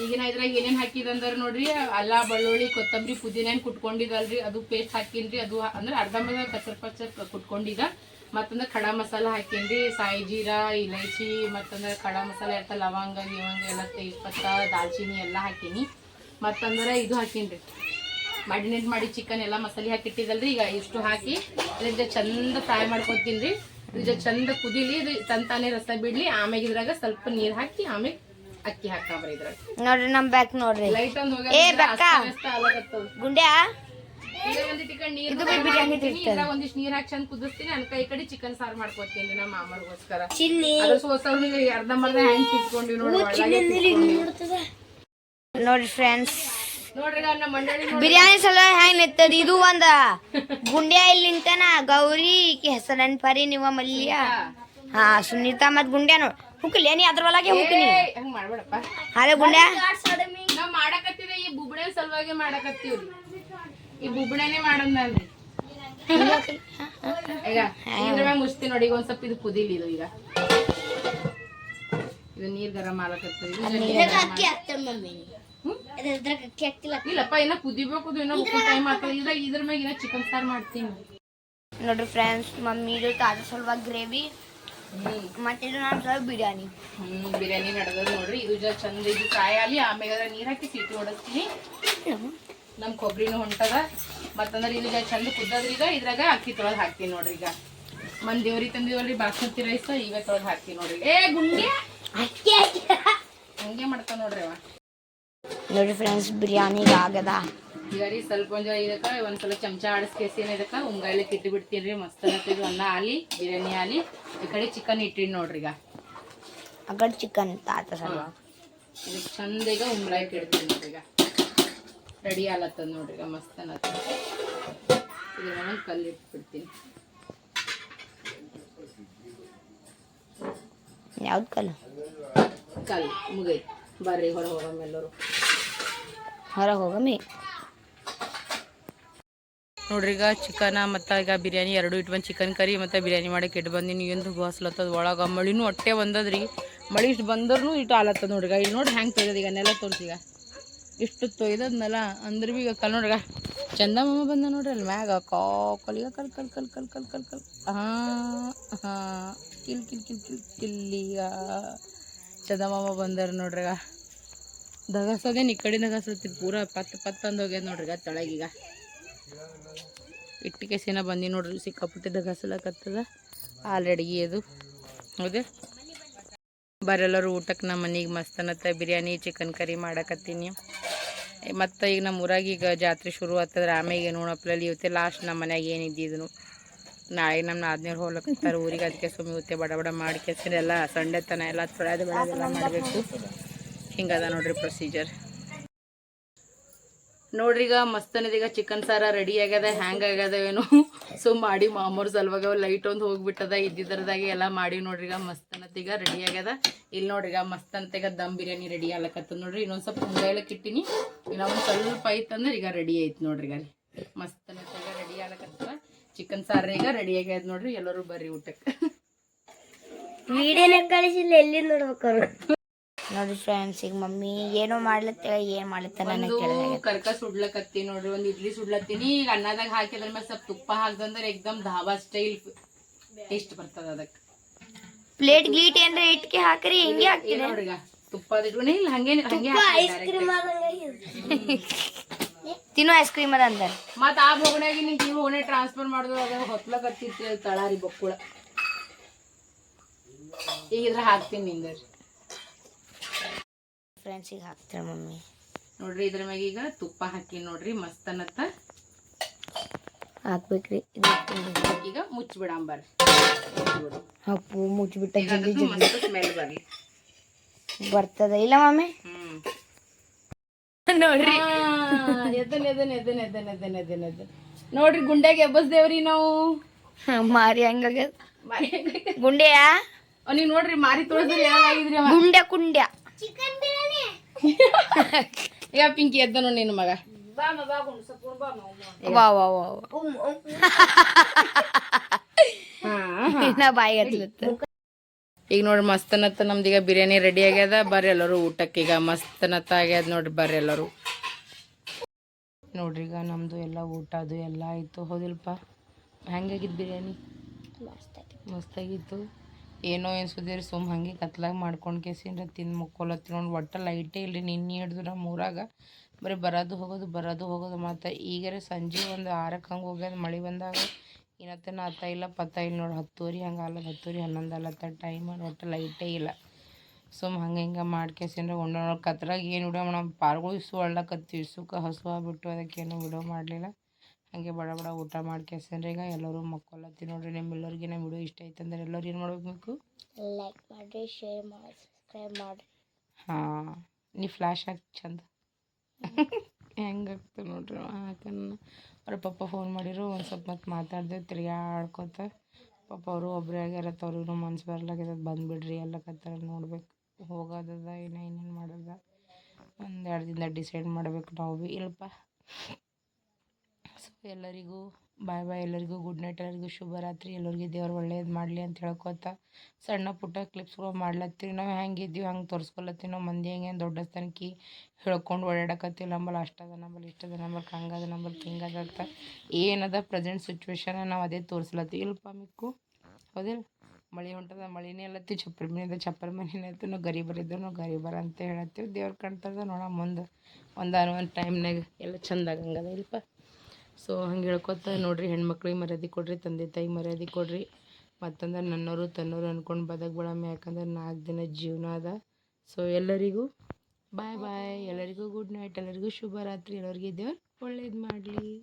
ಈಗ ಇದ್ರಾಗ ಏನೇನು ಹಾಕಿದಂದ್ರೆ ನೋಡ್ರಿ, ಅಲ್ಲ, ಬೆಳ್ಳುಳ್ಳಿ, ಕೊತ್ತಂಬರಿ, ಪುದೀನ ಏನು ಕುಟ್ಕೊಂಡಿದಲ್ರಿ, ಅದು ಪೇಸ್ಟ್ ಹಾಕಿನ್ರಿ, ಅದು ಅಂದ್ರೆ ಅರ್ಧ ಮೇಲೆ ಕಚ್ಚರ್ ಪಚ್ಚರ್ ಕುಟ್ಕೊಂಡಿದ. ಮತ್ತಂದ್ರೆ ಖಡಾ ಮಸಾಲ ಹಾಕಿನ್ರಿ, ಸಾಯಿ ಜೀರಾ, ಇಲೈಚಿ, ಮತ್ತಂದ್ರೆ ಖಡಾ ಮಸಾಲ ಇರ್ತ ಲವಂಗ, ಗಿವಂಗ ಎಲ್ಲ ತೇಜ್ಪತ್ತ ದಾಲ್ಚಿನಿ ಎಲ್ಲ ಹಾಕಿನಿ. ಮತ್ತಂದ್ರೆ ಇದು ಹಾಕಿನ್ರಿ. ಮ್ಯಾರಿನೇಟ್ ಮಾಡಿ ಚಿಕನ್ ಎಲ್ಲ ಮಸಾಲೆ ಹಾಕಿಟ್ಟಿದಲ್ರಿ, ಈಗ ಇಷ್ಟು ಹಾಕಿ ಅದರಿಂದ ಚಂದ ಫ್ರೈ ಮಾಡ್ಕೊತೀನಿ ಇದ್ರ ಚಂದ ಕುದಿಲಿ ಇದು ತಂತಾನೆ ರಸ ಬಿಡ್ಲಿ. ಆಮೇಲೆ ಇದ್ರಾಗ ಸ್ವಲ್ಪ ನೀರ್ ಹಾಕಿ ಆಮೇಲೆ ಅಕ್ಕಿ ಹಾಕಾಬ್ರಿ ಇದ್ರಾಗ. ನೋಡ್ರಿ ನಮ್ ಬ್ಯಾಕ್ ನೋಡ್ರಿ. ಲೈಟ್ ಒಂದ್ ಏ, ಬೆಕ್ಕ. ಗುಂಡ್ಯಾ? ಇದು. ಒಂದಿಷ್ಟು ನೀರ್ ಹಾಕಿ ಚಂದ ಕುದಿಸ್ತೀನಿ. ಅನ್ಕ ಕೈ ಕಡೆ ಚಿಕನ್ ಸಾರ್ ಮಾಡ್ಕೊತೀನಿ ನಮ್ಮ ಮಾಮರ್ಗೋಸ್ಕರ. ಅರ್ಧಂಬರ್ಧ ಹೆಂಗ್ ಕಿತ್ಕೊಂಡಿವಿ ನೋಡಿ. ನೋಡ್ರಿ ಫ್ರೆಂಡ್ಸ್ ನಮ್ಮ ಬಿರಿಯಾನಿ ಸಲ ಹೆಂಗ್ ನಿಂತದ ಇದು ಒಂದ ಗುಂಡ್ಯಾ ಇಲ್ಲಿ ನಿಂತನ ಗೌರಿ ಈಕಿ ಹೆಸರ ಪರಿ ನೀವ ಮಲ್ಯ. ಹಾ ಸುನೀತಾ ಮತ್ ಗುಂಡ್ಯಾ ನೋಡ್. ಹುಕ್ಲಿ ನೀ ಅದ್ರ ಒಳಗೆ ಮಾಡ್ಬೇಡಪ್ಪ. ಅದೇ ಗುಂಡ್ಯಾ? ನಾವ್ ಮಾಡಕತ್ತೀವಿ ಈ ಬುಬ್ಣೆ ಸಲುವಾಗಿ ಮಾಡಕತ್ತೀವಿ ಈ ಬುಬ್ಣೆನೆ ಮಾಡಂದ್ರಿ ಈಗ ಇದ್ರ ಮ್ಯಾಗ ಮುಚ್ತಿ ನೋಡಿ ಈಗ ಒಂದ್ ಸ್ವಲ್ಪ ಇದು ಕುದಿಲಿ ಇದು ಈಗ. ಇದು ನೀರ್ ಗರಂ ಮಾಡಕತ್ತೀವಿ ಅಕ್ಕಿ ಹಾಕ್ತಿಲ್ಲ? ಇಲ್ಲಪ್ಪ ಇನ್ನ ಕುದಿಬೇಕು ಇನ್ನ ಟೈಮ್ ಆಗ್ತದೆ ಇದ್ರಾಗ ಇದ್ರ ಮ್ಯಾಗ ಇನ್ನ ಚಿಕನ್ ಸಾರ್ ಮಾಡ್ತೀನಿ. ನೋಡ್ರಿ ಫ್ರೆಂಡ್ಸ್ ಮಮ್ಮಿದು ತಾಜಾ ಸ್ವಲ್ಪ ಗ್ರೇವಿ ಮತ್ತೆ ಇದು ನಾನು ಸ್ವಲ್ಪ ಬಿರಿಯಾನಿ. ಹ್ಮ್ ಬಿರಿಯಾನಿ ನಡೆದ ನೋಡ್ರಿ. ಇದು ಜರ ಚಂದ ಇದು ಕಾಯಾಲಿ ಆಮೇಲೆ ಅದ್ರ ನೀರ್ ಹಾಕಿ ಸೀಟಿ ಹೊಡಸ್ತೀನಿ. ನಮ್ ಕೊಬ್ಬರಿನೂ ಹೊಂಟದ. ಮತ್ತಂದ್ರೆ ಇದು ಜರ ಚಂದ ಕುದ್ದದ್ರಿ ಈಗ ಇದ್ರಾಗ ಅಕ್ಕಿ ತೊಳೆದ್ ಹಾಕ್ತೀನಿ ನೋಡ್ರಿ ಈಗ. ಮನ್ ದೇವ್ರಿ ತಂದಿವಲ್ರಿ ಬಾಸ್ಮತಿ ರೈಸ್ ಈಗ ತೊಳೆದ್ ಹಾಕ್ತೀನಿ ನೋಡ್ರಿ. ಏ ಗುಂಡಿ ಹಂಗೆ ಮಾಡ್ತಾವ ನೋಡ್ರಿ ಅವ. ನೋಡ್ರಿ ಫ್ರೆಂಡ್ಸ್ ಬಿರಿಯಾನಿ ಆಗದ. ಈಗ ರೀ ಸ್ವಲ್ಪ ಒಂದು ಇದಕ್ಕೆ ಒಂದು ಒಂದ್ಸಲ ಚಮಚ ಆಡಿಸ್ಕೇಸಿನ ಇದಕ್ಕೆ ಉಂಗಾಯ್ಲಿಕ್ಕೆ ಇಟ್ಟು ಬಿಡ್ತೀನಿ ಮಸ್ತ್ ಇದು ಅನ್ನ ಆಲಿ ಬಿರಿಯಾನಿ ಆಲಿ ಈ ಕಡೆ ಚಿಕನ್ ಇಟ್ಟಿನಿ ನೋಡ್ರಿ ಈಗ. ಆ ಕಡೆ ಚಿಕನ್ ತಾತ ಸ್ವಲ್ಪ ಇದಕ್ಕೆ ಚಂದ ಈಗ ಉಂಗ್ಳಾಯ್ಕೆ ಇಡ್ತೀನಿ ನೋಡ್ರಿ ಈಗ. ರೆಡಿ ಆಲತ್ತದ ನೋಡ್ರಿ ಈಗ ಮಸ್ತ್ ಅನ್ನ ಒಂದು ಕಲ್ಲು ಇಟ್ಬಿಡ್ತೀನಿ. ಯಾವ್ದು ಕಲ್ಲ? ಕಲ್ಲು ಮುಗೈತಿ. ಬರ್ರಿ ಹೊರ ಹೋಗಮ್ಮ ಎಲ್ಲರೂ. ಹೊರಗೆ ಹೋಗಮ್ಮಿ ನೋಡ್ರಿ, ಈಗ ಚಿಕನ ಮತ್ತು ಈಗ ಬಿರಿಯಾನಿ ಎರಡು ಇಟ್ಬಂದು ಚಿಕನ್ ಕರಿ ಮತ್ತು ಬಿರಿಯಾನಿ ಮಾಡಕ್ಕೆ ಇಟ್ಟು ಬಂದಿನಿ. ಎಂದು ಬಾಸ್ಲತ್ತದ ಒಳಗೆ ಮಳಿನೂ ಹೊಟ್ಟೆ ಬಂದದ್ರಿ. ಮಳಿ ಇಷ್ಟು ಬಂದ್ರೂ ಇಟ್ಟು ಆಲತ್ತದ ನೋಡ್ರಿ, ಈಗ ಇಲ್ಲಿ ನೋಡ್ರಿ ಹೆಂಗೆ ತೊಯ್ದದ, ಈಗ ನೆಲ ತೋರ್ಸೀಗ ಇಷ್ಟು ತೊಯ್ದದ ನೆಲ ಅಂದ್ರೆ ಬಿ ಈಗ ಕಲ್ ನೋಡ್ರಿಗ ಚಂದಮಾಮ ಬಂದ ನೋಡ್ರಿ ಅಲ್ಲಿ ಮ್ಯಾಗ. ಕಾಕಲ್ ಈಗ ಕಲ್ ಕಲ್ ಕಲ್ ಕಲ್ ಕಲ್ ಕಲ್ ಕಲ್. ಹಾಂ ಹಾಂ, ಕಿಲ್ ಕಿಲ್ ಕಿಲ್ ಕಿಲ್ ಕಿಲ್ಲೀಗ ಚಂದಮ್ಮ ಬಂದರು ನೋಡ್ರಿ ದಗಸದೇನು ಈ ಕಡೆ ದಗಸತ್ತಿ ಪೂರ ಪತ್ ಪತ್ ಹೋಗ್ಯದ ನೋಡ್ರಿ ಈಗ. ಇಟ್ಟಿಗೆ ಇಟ್ಟು ಕೆಸಿನ ಬಂದಿ ನೋಡ್ರಿ, ಸಿಕ್ಕಾಪಟ್ಟೆ ದಗಸಲಕತ್ತದ ಆಲ್ರೆಡಿ ಅದು ಹೌದು. ಬರೆಲ್ಲರೂ ಊಟಕ್ಕೆ ನಮ್ಮ ಮನೆಗೆ ಮಸ್ತ್ ಅನ್ನತ್ತ ಬಿರಿಯಾನಿ ಚಿಕನ್ ಕರಿ ಮಾಡಕತ್ತೀನಿ. ಮತ್ತು ಈಗ ನಮ್ಮ ಊರಾಗ ಈಗ ಜಾತ್ರೆ ಶುರು ಆಗ್ತದ್ರೆ ಆಮೇಲೆ ನೋಡಪ್ಲಲ್ಲಿ ಇವತ್ತೆ ಲಾಸ್ಟ್ ನಮ್ಮ ಮನ್ಯಾಗ ಏನಿದ್ದಿದ್ನು ನಾಳೆ ನಮ್ಮ ನಾದ್ನೇರು ಹೋಗ್ಲಕ್ಕಂತಾರೆ ಊರಿಗೆ ಅದಕ್ಕೆ ಸುಮ್ಮನೆ ಇವತ್ತೆ ಬಡ ಬಡ ಮಾಡಿ ಎಲ್ಲ ಸಂಡೆ ತನ ಎಲ್ಲ ತೊಳೆದು ಬೆಳೆದೆಲ್ಲ ಮಾಡಬೇಕು. ಹಿಂಗದ ನೋಡ್ರಿ ಪ್ರೊಸೀಜರ್ ನೋಡ್ರಿಗ ಈಗ ಮಸ್ತ್ ಈಗ ಚಿಕನ್ ಸಾರ ರೆಡಿ ಆಗ್ಯದ ಹ್ಯಾಂಗ್ ಆಗ್ಯದ ಏನು. ಸೊ ಮಾಡಿ ಮಾಮೂರ್ ಸಲುವಾಗ ಲೈಟ್ ಒಂದು ಹೋಗ್ಬಿಟ್ಟದ, ಇದ್ದಿದ್ರದಾಗೆ ಎಲ್ಲ ಮಾಡಿ ನೋಡ್ರಿ ಈಗ ಮಸ್ತ್ ಈಗ ರೆಡಿ ಆಗ್ಯದ. ಇಲ್ಲಿ ನೋಡ್ರಿ ಈಗ ಮಸ್ತ್ ಅಂತ ದಮ್ ಬಿರಿಯಾನಿ ರೆಡಿ ಆಗ್ಲಕತ್ತದ ನೋಡ್ರಿ. ಇನ್ನೊಂದ್ ಸ್ವಲ್ಪ ಮುಂಗಾಯ್ಲಕ್ ಇಟ್ಟಿನಿ ಇನ್ನೊಂದು ಸ್ವಲ್ಪ ಐತಂದ್ರೆ ಈಗ ರೆಡಿ ಐತ್ ನೋಡ್ರಿ ಅಲ್ಲಿ. ಮಸ್ತನತೆಗ ರೆಡಿ ಆಗ್ಲಕತ್ತದ. ಚಿಕನ್ ಸಾರ ಈಗ ರೆಡಿ ಆಗ್ಯದ ನೋಡ್ರಿ. ಎಲ್ಲರೂ ಬರ್ರಿ ಊಟಕ್ಕೆ ವಿಡಿಯೋನ ಕಳಿಸಿಲ್ಲ, ಎಲ್ಲಿ ನೋಡ್ಬೇಕು ನೋಡ್ರಿ ಫ್ರೆಂಡ್ಸ್ ಈಗ ಮಮ್ಮಿ ಏನೋ ಮಾಡ್ಲತ್ತ ಏನ್ ಮಾಡ್ಲತ್ತ ನನಗೆ ಕರ್ಕ ಸುಡ್ಲಕತ್ತಿ ನೋಡ್ರಿ ಒಂದ್ ಇಡ್ಲಿ ಸುಡ್ಲತ್ತೀನಿ. ಈಗ ಅನ್ನದಾಗ ಹಾಕಿದ್ರ ಮೇಲೆ ಸ್ವಲ್ಪ ತುಪ್ಪ ಹಾಕ್ದಂದ್ರೆ ಎಕ್ದಮ್ ಧಾಬಾ ಸ್ಟೈಲ್ ಟೇಸ್ಟ್ ಬರ್ತದ ಅದಕ್ಕೆ. ಪ್ಲೇಟ್ ಗ್ಲೀಟ್ ಏನ್ರ ಇಟ್ಕೆ ಹಾಕ್ರಿ ಹಿಂಗೆ ಹಾಕ್ತೀರಿ. ನೋಡ್ರಿ ತುಪ್ಪ ಇಟ್ಕೊಂಡೆ ಇಲ್ಲ ಹಂಗೆ ಹಂಗೆ ತಿನ್ನೋ ಐಸ್ ಕ್ರೀಮ್ ಅದ ಅಂದ. ಮತ್ತ ಆ ಬೋಗಣ್ಯಾಗ ನಿಂಗೆ ಈ ಬೋಗಣೆ ಟ್ರಾನ್ಸ್ಫರ್ ಮಾಡಿದ್ರು ಅದ ಹೊತ್ಲಕತ್ತಿತ್ತು ತಳಾರಿ ಬಕ್ಕುಳ. ಈಗ ಇದ್ರ ಹಾಕ್ತೀನಿ ನಿಂದ್ರಿ ಫ್ರೆಂಡ್ಸ್ ಈಗ ಹಾಕ್ತಾರೆ ಮಮ್ಮಿ. ನೋಡ್ರಿ ಇದ್ರ ಮ್ಯಾಗ ಈಗ ತುಪ್ಪ ಹಾಕಿ ನೋಡ್ರಿ ಮಸ್ತ್ ಅನ್ನತ್ತ ಹಾಕ್ಬೇಕ್ರಿ ಇದು ಹಾಕ್ತೀನಿ. ಈಗ ಮುಚ್ಚಿಬಿಡಂಬರ್ ಹಪ್ಪು ಮುಚ್ಚಿಬಿಟ್ಟ ಈಗ ಜಲ್ದಿ ಅದಕ್ಕೆ ಮಸ್ತ್ ಸ್ಮೆಲ್ ಬರ್ಲಿ. ಬರ್ತದ ಇಲ್ಲ ಮಮ್ಮಿ? ಹ್ಮ್. ನೋಡ್ರಿ. ಎದನ್ ಎದನ್ ಎದನ್ ಎದನ್ ಎದನ್ ಎದನ್ ಎದನ್ ನೋಡ್ರಿ ಗುಂಡ್ಯಾಗ ಎಬ್ಬಸ್ದೇವ್ರಿ ನಾವು. ಮಾರಿ ಹಂಗಾಗ್ಯದ ಮಾರಿ ಗುಂಡ್ಯಾ? ನೀವು ನೋಡ್ರಿ ಮಾರಿ ತೋರಿಸ್ರಿ ಏನಾಗಿದ್ರಿ ಅವ. ಗುಂಡ್ಯ ಕುಂಡ್ಯ. (laughs) ಈಗ ಪಿಂಕಿ ಎದ್ದನು ನಿನ್ನ ಮಗ? ವಾ ವಾ ವಾ (laughs) ಬಾಯಿ ಹತ್ಲತ್ತ ಈಗ ನೋಡಿ ಮಸ್ತನತ್ತ ನಮ್ದು ಈಗ ಬಿರಿಯಾನಿ ರೆಡಿ ಆಗ್ಯದ. ಬರ್ರಿ ಎಲ್ಲರೂ ಊಟಕ್ಕೆ. ಈಗ ಮಸ್ತನತ್ತ ಆಗ್ಯದ ನೋಡ್ರಿ ಬರ್ರಿ ಎಲ್ಲರೂ. ನೋಡ್ರಿ ಈಗ ನಮ್ಮದು ಎಲ್ಲ ಊಟ ಅದು ಎಲ್ಲ ಆಯ್ತು. ಹೌದಿಲ್ಪ? ಹೆಂಗಾಗಿತ್ತು ಬಿರಿಯಾನಿ? ಮಸ್ತಾಗಿತ್ತು ಏನೋ ಏನು ಸುಮ್ ಸುಮ್ಮ ಹಂಗೆ ಕತ್ಲಾಗ ಮಾಡ್ಕೊಂಡು ಕೇಸಿನ ತಿಂದು ಮುಕ್ಕೊಲತ್ತಿ ನೋಡಿ. ಒಟ್ಟು ಲೈಟೇ ಇಲ್ಲ ನಿನ್ನೆ ಹಿಡ್ದು ನಮ್ಮ ಊರಾಗ. ಬರೀ ಬರೋದು ಹೋಗೋದು ಬರೋದು ಹೋಗೋದು ಮತ್ತು ಈಗರೆ ಸಂಜೆ ಒಂದು ಆರಕ್ಕೆ ಹಂಗೆ ಹೋಗ್ಯದ ಮಳೆ ಬಂದಾಗ ಏನತ್ತೇನ ಅತ್ತ ಇಲ್ಲ, ಪತ್ತ ಇಲ್ಲ ನೋಡಿ. ಹತ್ತೂರಿ ಹಂಗೆ ಅಲ್ಲ ಹತ್ತುವರಿ ಹನ್ನೊಂದು ಅಲ್ಲತ್ತ ಟೈಮ್ ಒಟ್ಟು ಲೈಟೇ ಇಲ್ಲ. ಸುಮ್ ಹಂಗೆ ಹಿಂಗೆ ಮಾಡ್ಕೇಸಿಂದ್ರೆ ಉಂಡ ಕತ್ರಾಗ ಏನು ವಿಡಿಯೋ ಮಾಡೋ ಪಾರ್ಗಳು ಇಸು ಒಳ್ಳಕತ್ತಿ ಇಸುಕ ಹಸುವಾಗಿಬಿಟ್ಟು ಅದಕ್ಕೇನು ವಿಡಿಯೋ ಮಾಡಲಿಲ್ಲ. ಹಾಗೆ ಬಡ ಬಡ ಊಟ ಮಾಡ್ಕೇಸನ್ರಿ ಈಗ ಎಲ್ಲರೂ ಮಕ್ಕಳತ್ತಿ ನೋಡ್ರಿ ನಿಮ್ಮೆಲ್ಲರಿಗೆ ನಮ್ಮ ವಿಡಿಯೋ ಇಷ್ಟ ಆಯ್ತು ಅಂದ್ರೆ ಎಲ್ಲರೂ ಏನು ಮಾಡಬೇಕು ಲೈಕ್ ಮಾಡಿರಿ ಶೇರ್ ಮಾಡಿ ಸಬ್ಸ್ಕ್ರೈಬ್ ಮಾಡಿರಿ. ಹಾಂ ನೀ ಫ್ಲ್ಯಾಶ್ ಹಾಕಿ ಚಂದ. (laughs) ಹೆಂಗಾಗ್ತದೆ ನೋಡ್ರಿ ಹಾಕನ್ನ ಅವ್ರ ಪಪ್ಪ ಫೋನ್ ಮಾಡಿರು ಒಂದು ಸ್ವಲ್ಪ ಮತ್ತೆ ಮಾತಾಡಿದೆ ತಿರ್ಗಾಡ್ಕೊತ ಪಾಪ ಅವರು ಒಬ್ಬರೇ ಆಗ್ಯಾರತ್ತ ಅವ್ರಿಗೂ ಮನ್ಸು ಬರ್ಲಾಗ್ಯದ ಬಂದುಬಿಡ್ರಿ ಎಲ್ಲ ಕತ್ತಾರ ನೋಡ್ಬೇಕು. ಹೋಗೋದದ ಇನ್ನು ಏನೇನು ಮಾಡೋದ? ಒಂದು ಎರಡು ದಿನ ಡಿಸೈಡ್ ಮಾಡ್ಬೇಕು ನಾವು ಭೀ ಇಲ್ಲಪ್ಪ. ಎಲ್ಲರಿಗೂ ಬಾಯ್ ಬಾಯ್, ಎಲ್ಲರಿಗೂ ಗುಡ್ ನೈಟ್, ಎಲ್ಲರಿಗೂ ಶುಭರಾತ್ರಿ, ಎಲ್ಲರಿಗೂ ದೇವ್ರು ಒಳ್ಳೇದು ಮಾಡಲಿ ಅಂತ ಹೇಳ್ಕೊತ ಸಣ್ಣ ಪುಟ್ಟ ಕ್ಲಿಪ್ಸ್ಗಳು ಮಾಡ್ಲತ್ತೀವಿ. ನಾವು ಹೆಂಗಿದ್ದೀವಿ ಹಂಗೆ ತೋರಿಸ್ಕೊಲತ್ತೀವಿ ನಾವು ಮಂದಿ ಹೆಂಗೆ ದೊಡ್ಡ ತನಕಿ ಹೇಳ್ಕೊಂಡು ಓಡಾಡಕತ್ತಿಲ್ಲ ನಂಬಲ್ಲಿ ಅಷ್ಟದ ನಂಬಲ್ಲಿ ಇಷ್ಟದ ನಂಬಲ್ಲಿ ಹಂಗದ ನಂಬಲ್ಲಿ ಹಿಂಗದ ಏನದ ಪ್ರೆಸೆಂಟ್ ಸಿಚುವೇಶನ್ ನಾವು ಅದೇ ತೋರಿಸ್ಲತ್ತೀವಿ. ಇಲ್ಲಪ್ಪ ಮಿಕ್ಕು ಹೌದಿಲ್ಲ ಮಳೆ ಹೊಂಟದ, ಮಳಿನೇ ಅಲ್ಲತ್ತಿ ಚಪ್ಪರ ಮನೆ ಚಪ್ಪರ ಮನೆನೇ ಆಯ್ತು ನಾವು ಗರೀಬರಿದ್ದು ನಾವು ಗರೀಬರ ಅಂತ ಹೇಳತ್ತೀವಿ ದೇವ್ರು ಕಾಣ್ತದ ನೋಡ ಮುಂದೆ ಒಂದಾನ ಒಂದು ಟೈಮ್ನಾಗ ಎಲ್ಲ ಚಂದ ಆಗಂಗದ. ಇಲ್ಲಪ್ಪ ಸೊ ಹಂಗೆ ಹೇಳ್ಕೊತ ನೋಡ್ರಿ, ಹೆಣ್ಮಕ್ಳಿಗೆ ಮರ್ಯಾದೆ ಕೊಡ್ರಿ, ತಂದೆ ತಾಯಿ ಮರ್ಯಾದೆ ಕೊಡ್ರಿ. ಮತ್ತಂದ್ರೆ ನನ್ನವರು ತನ್ನವರು ಅಂದ್ಕೊಂಡು ಬದಕ್ಬಿಡಮ್ಮ, ಯಾಕಂದ್ರೆ ನಾಲ್ಕು ದಿನ ಜೀವನ ಅದ. ಸೊ ಎಲ್ಲರಿಗೂ ಬಾಯ್ ಬಾಯ್ ಎಲ್ಲರಿಗೂ ಗುಡ್ ನೈಟ್ ಎಲ್ಲರಿಗೂ ಶುಭರಾತ್ರಿ. ಎಲ್ಲರಿಗೂ ದೇವ್ರು ಒಳ್ಳೇದು ಮಾಡಲಿ.